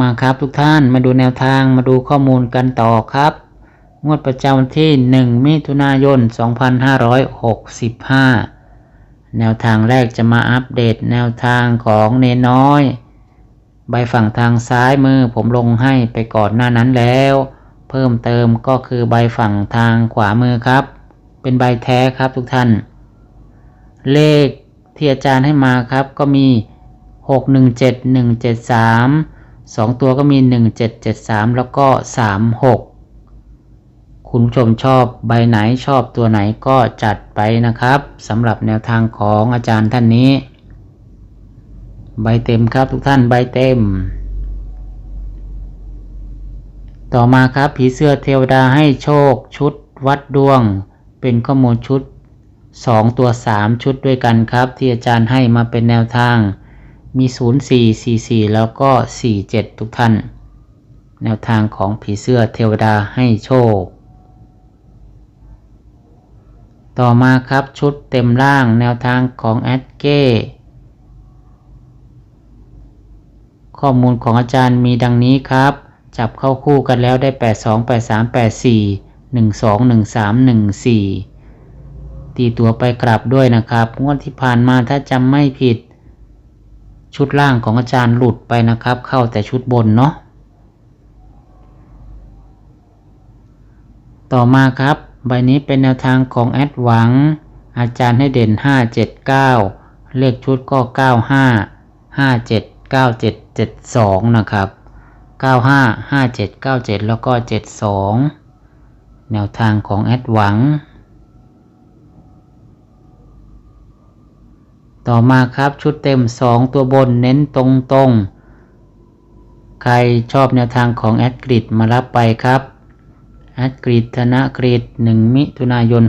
มาครับทุกท่านมาดูแนวทางมาดูข้อมูลกันต่อครับ งวดประจำวันที่ 1 มิถุนายน 2565 แนวทางแรกจะมาอัปเดตแนวทางของเนน้อย ใบฝั่งทางซ้ายมือผมลงให้ไปก่อนหน้านั้นแล้ว เพิ่มเติมก็คือใบฝั่งทางขวามือครับ เป็นใบแท้ครับทุกท่าน เลขที่อาจารย์ให้มาครับก็มี 617173 สองตัวก็มี 1773 แล้วก็ 36 คุณผู้ชมชอบใบไหนชอบตัวไหนก็จัดไปนะครับสำหรับแนวทางของอาจารย์ท่านนี้ ใบเต็มครับทุกท่านใบเต็ม ต่อมาครับผีเสื้อเทวดาให้โชคชุดวัดดวง เป็นข้อมูลชุด 2 ตัว 3 ชุดด้วยกันครับ ที่อาจารย์ให้มาเป็นแนวทาง มี 0444 แล้วก็ 47 ทุกท่าน แนวทางของผีเสื้อเทวดาให้โชค ต่อมาครับชุดเต็มล่างแนวทางของแอดเก้ ข้อมูลของอาจารย์มีดังนี้ครับ จับเข้าคู่กันแล้วได้ 82 83 84 12 13 14 ตีตัวไปกลับด้วยนะครับ งวดที่ผ่านมาถ้าจำไม่ผิด ชุดล่างของอาจารย์หลุดไปนะครับ เข้าแต่ชุดบนเนาะต่อมาครับ ใบนี้เป็นแนวทางของแอดหวัง อาจารย์ให้เด่น 579 เลขชุดก็ 95 57 97 72 นะครับ 95 57 97 แล้วก็ 72 แนวทางของแอดหวัง ต่อมาครับชุดเต็ม 2 ตัวบนเน้นตรงตรงๆใครชอบแนวทางของแอดกริดมารับไปครับแอดกริดธนกริด1 มิถุนายน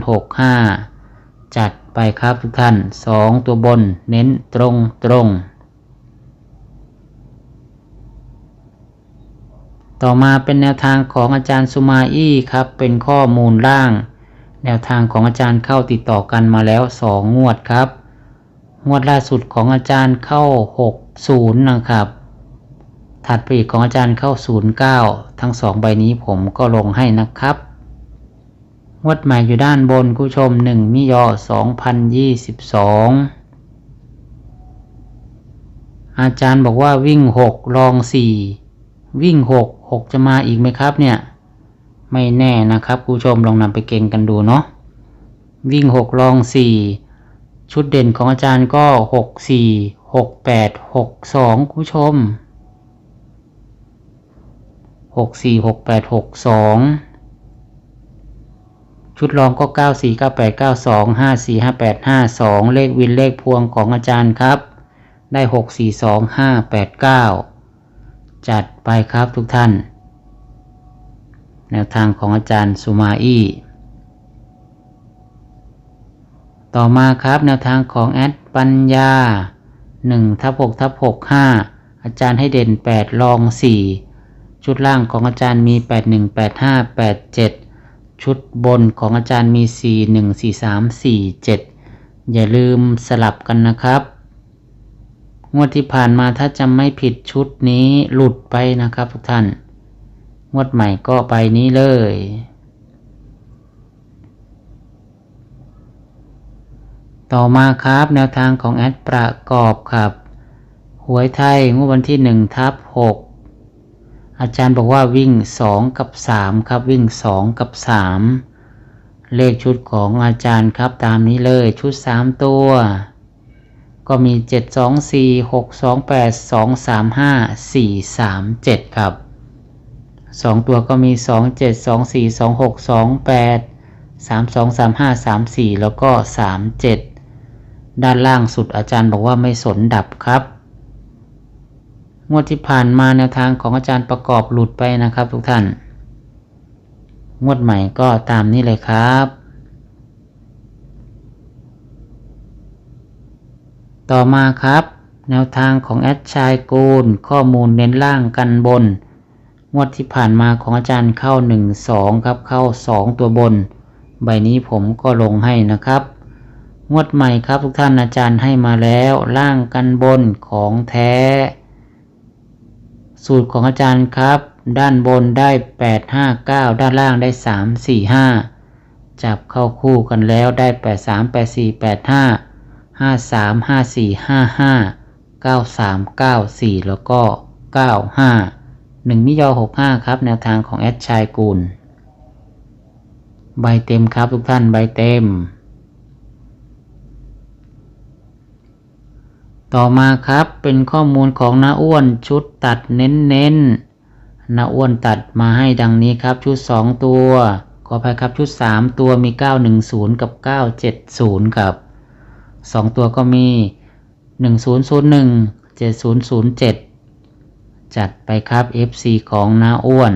65 จัดไปครับทุกท่าน 2 ตัวบนเน้นตรงตรงๆต่อมาเป็นแนวทางของอาจารย์สุมาอี้ครับ เป็นข้อมูลล่าง แนวทางของอาจารย์เข้าติดต่อกันมาแล้ว 2 งวดครับ งวดล่าสุดของอาจารย์เข้า 60 นะครับ ถัดไปอีกของอาจารย์เข้า 09 ทั้งสองใบนี้ผมก็ลงให้นะครับงวดใหม่อยู่ด้านบนผู้ชม 1 มิยอ 2022 อาจารย์บอกว่าวิ่ง 6 ลอง 4 วิ่ง 6 6 จะมาอีกไหมครับเนี่ย ไม่แน่นะครับผู้ชมลองนำไปเก่งกันดูเนาะวิ่ง 6 ลอง 4 ชุดเด่นของอาจารย์ก็ 6 4 6 8 6 2 คุณผู้ชม 6 4 6 8 6 2 ชุดรองก็ 9 4 9 8 9 2 5 4 5 8 5 2 เลขวินเลขพวงของอาจารย์ครับ ได้ 6 4 2 5 8 9 จัดไปครับทุกท่าน แนวทางของอาจารย์สุมาอี้ ต่อมาครับแนวทางของแอดปัญญา1ทับ6ทับ6 5 อาจารย์ให้เด่น 8 ลอง 4 ชุดล่างของอาจารย์มี 81 85 87 ชุดบนของอาจารย์มี 41 43 47 อย่าลืมสลับกันนะครับ งวดที่ผ่านมาถ้าจำไม่ผิดชุดนี้หลุดไปนะครับทุกท่าน งวดใหม่ก็ไปนี้เลย ต่อมาครับแนวทางของแอดประกอบครับ หวยไทยงวดวันที่1ทับ6อาจารย์บอกว่าวิ่ง 2 กับ 3 ครับวิ่ง 2 กับ 3 เลขชุดของอาจารย์ครับตามนี้เลยชุด 3 ตัว ก็มี 7 2 4 6 2 8 2 3 5 4 3 7 ครับ 2 ตัวก็มี 2 7 2 4 2 6 2 8 3 2 3 5 3 4 แล้วก็ 3 7 ด้านล่างสุดอาจารย์บอกว่าไม่สนดับครับ งวดที่ผ่านมาแนวทางของอาจารย์ประกอบหลุดไปนะครับทุกท่าน งวดใหม่ก็ตามนี้เลยครับ ต่อมาครับ แนวทางของแอดชายกูล ข้อมูลเน้นล่างกันบน งวดที่ผ่านมาของอาจารย์เข้า 1 2 ครับเข้า 2 ตัวบน ใบนี้ผมก็ลงให้นะครับ งวดใหม่ครับทุกท่านอาจารย์ให้มาแล้วล่างกันบนของแท้ สูตรของอาจารย์ครับ ด้านบนได้ 8 5 9 ด้านล่างได้ 3 4 5 จับเข้าคู่กันแล้วได้ 8 3 8 4 8 5 5 3 5 4 5 5 9 3 9 4 แล้วก็ 9 5 1มิยอ65 ครับแนวทางของแอดชายกูลใบเต็มครับทุกท่านใบเต็ม ต่อมาครับเป็นข้อมูลของนาอ้วนชุดตัดเน้นๆน้าอ้วนตัดมาให้ดังนี้ครับชุด 2 ตัวขออภัยครับชุด 3 ตัวมี 910 กับ 970 ครับ 2 ตัวก็มี 1001 7007 จัดไปครับ FC ของนาอ้วน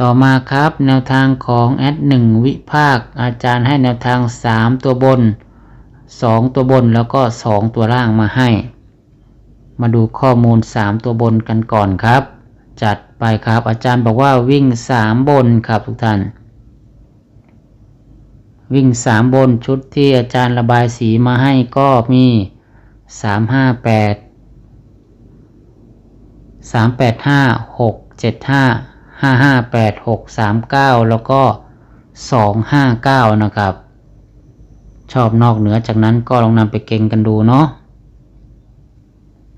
ต่อมาครับแนวทางของแอด1วิภาค อาจารย์ให้แนวทาง 3 ตัวบน 2 ตัวบนแล้วก็ 2 ตัวล่างมาให้ มาดูข้อมูล 3 ตัวบนกันก่อนครับ จัดไปครับอาจารย์บอกว่าวิ่ง 3 บนครับทุกท่าน วิ่ง 3 บนชุดที่อาจารย์ระบายสีมาให้ก็มี 358 385 675 558639แล้วก็259นะครับ ชอบนอกเหนือจากนั้นก็ลองนำไปเก่งกันดูเนาะ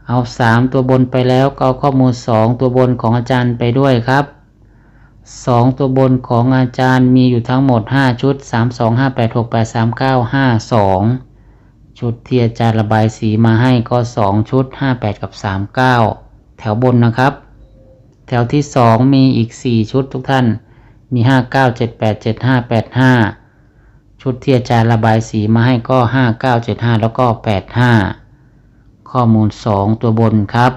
เอา3ตัวบนไปแล้วก็เอาข้อมูล2ตัวบนของอาจารย์ไปด้วยครับ2ตัวบนของอาจารย์มีอยู่ทั้งหมด5ชุด3 2 5 8 6 8 3 9 5 2ชุดที่อาจารย์ระบายสีมาให้ก็2ชุด58กับ39แถวบนนะครับ แถวที่ 2 มีอีก 4 ชุดทุกท่าน มี 5 9 7 8 7 5 8 5 ชุดที่อาจารย์ระบายสีมาให้ก็ 5 9 7 5 แล้วก็ 8 5 ข้อมูล 2 ตัวบนครับ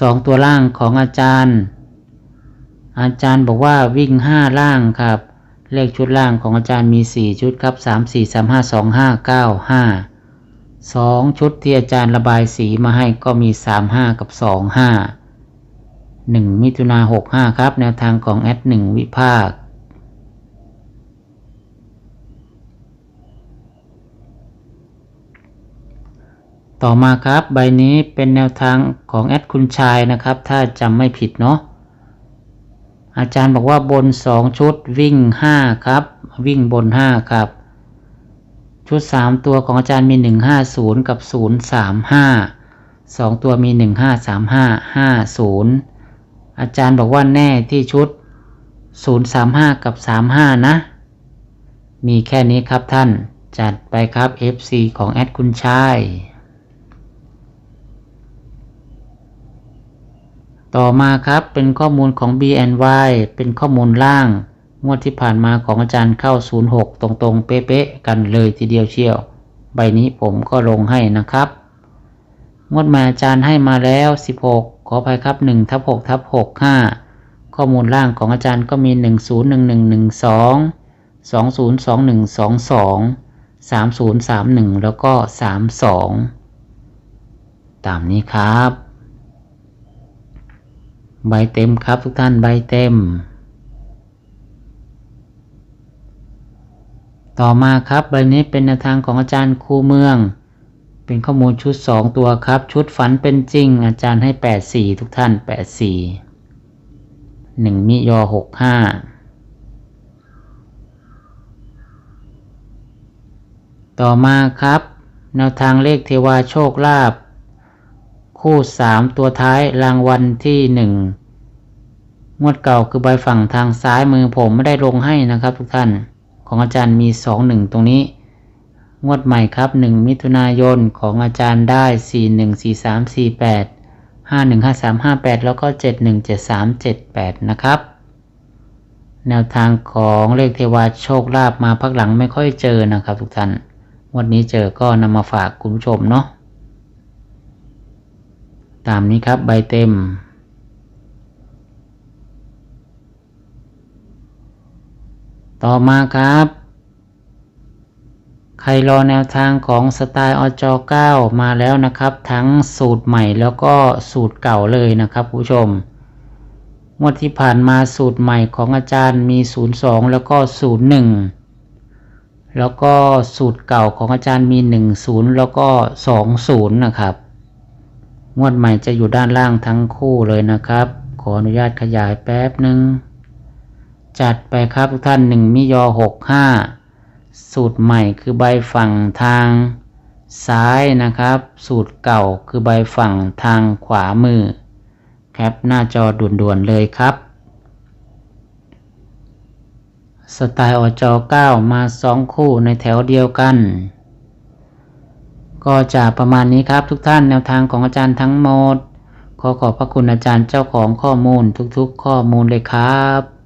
2 ตัวล่างของอาจารย์ อาจารย์บอกว่าวิ่ง 5 ล่างครับ เลขชุดล่างของอาจารย์มี 4 ชุดครับ 3 4 3 5 2 5 9 5 2ชุดที่อาจารย์ระบายสีมาให้ก็มี3 5กับ2 5 1มิถุนา65ครับ แนวทางของแอด1วิภาค ต่อมาครับใบนี้เป็นแนวทางของแอดคุณชายนะครับ ถ้าจำไม่ผิดเนาะอาจารย์บอกว่าบน2ชุดวิ่ง5ครับ วิ่งบน5ครับ ชุด 3 ตัวของอาจารย์มี 150 กับ 035 2 ตัวมี 1535 50 อาจารย์บอกว่าแน่ที่ชุด 035 กับ 35 นะ มีแค่นี้ครับท่านจัดไปครับ FC ของแอดคุณชาย ต่อมาครับเป็นข้อมูลของ BNY เป็นข้อมูลล่าง งวดที่ผ่านมาของอาจารย์เข้า 06 ตรงๆ เป๊ะๆ กันเลยทีเดียวเชียว ใบนี้ผมก็ลงให้นะครับ งวดมาอาจารย์ให้มาแล้ว 16 ขออภัยครับ1ทับ6ทับ65 ข้อมูลล่างของอาจารย์ก็มี 101112 202122 3031 แล้วก็ 32 ตามนี้ครับ ใบเต็มครับทุกท่านใบเต็ม ต่อมาครับใบนี้เป็นแนวทางของอาจารย์ครูเมือง เป็นข้อมูลชุด 2 ตัวครับ ชุดฝันเป็นจริง อาจารย์ให้ 84 ทุกท่าน 84 1มิยอ65 ต่อมาครับ แนวทางเลขเทวาโชคลาภคู่ 3 ตัวท้ายรางวัลที่ 1 งวดเก่าคือใบฝั่งทางซ้ายมือผมไม่ได้ลงให้นะครับทุกท่าน ของอาจารย์มี 2 1 ตรงนี้ งวดใหม่ครับ 1 มิถุนายนของอาจารย์ได้ 4 1 4 3 4 8 5 1 5 3 5 8 แล้วก็ 7 1 7 3 7 8 นะครับ แนวทางของเลขเทวาโชคลาภมาพักหลังไม่ค่อยเจอนะครับทุกท่านวันนี้เจอก็นำมาฝากคุณผู้ชมเนาะตามนี้ครับใบเต็ม ต่อมาครับ ใครรอแนวทางของสไตล์อจ9มาแล้วนะครับ ทั้งสูตรใหม่แล้วก็สูตรเก่าเลยนะครับผู้ชมงวดที่ผ่านมาสูตรใหม่ของอาจารย์มี 02 แล้วก็ 01 แล้วก็สูตรเก่าของอาจารย์มี 10 แล้วก็ 20 นะครับ งวดใหม่จะอยู่ด้านล่างทั้งคู่เลยนะครับ ขออนุญาตขยายแป๊บหนึ่ง จัดไปครับทุกท่านหนึ่งมิยอหกห้าสูตรใหม่คือใบฝั่งทางซ้ายนะครับ สูตรเก่าคือใบฝั่งทางขวามือ แคปหน้าจอด่วนๆเลยครับ สไตล์อจ9มาสองคู่ในแถวเดียวกัน ก็จะประมาณนี้ครับทุกท่านแนวทางของอาจารย์ทั้งหมด ขอขอบพระคุณอาจารย์เจ้าของข้อมูลทุกๆ ข้อมูลเลยครับ